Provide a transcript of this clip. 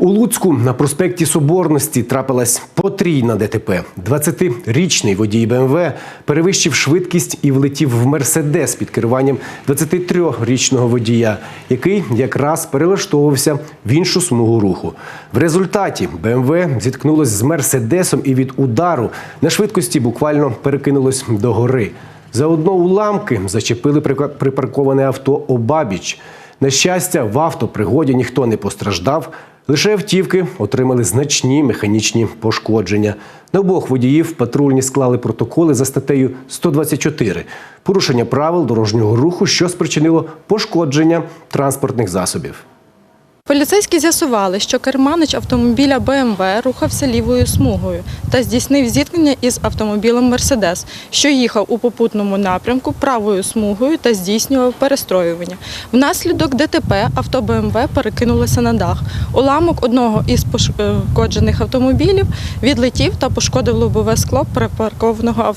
У Луцьку на проспекті Соборності трапилась потрійна ДТП. 20-річний водій БМВ перевищив швидкість і влетів в Мерседес під керуванням 23-річного водія, який якраз перелаштовувався в іншу смугу руху. В результаті БМВ зіткнулось з Мерседесом і від удару на швидкості буквально перекинулось до гори. Заодно уламки зачепили припарковане авто обабіч. На щастя, в автопригоді ніхто не постраждав. Лише автівки отримали значні механічні пошкодження. На обох водіїв патрульні склали протоколи за статтею 124 – порушення правил дорожнього руху, що спричинило пошкодження транспортних засобів. Поліцейські з'ясували, що керманич автомобіля БМВ рухався лівою смугою та здійснив зіткнення із автомобілем Мерседес, що їхав у попутному напрямку правою смугою та здійснював перестроювання. Внаслідок ДТП авто БМВ перекинулося на дах. Уламок одного із пошкоджених автомобілів відлетів та пошкодив лобове скло припаркованого авто.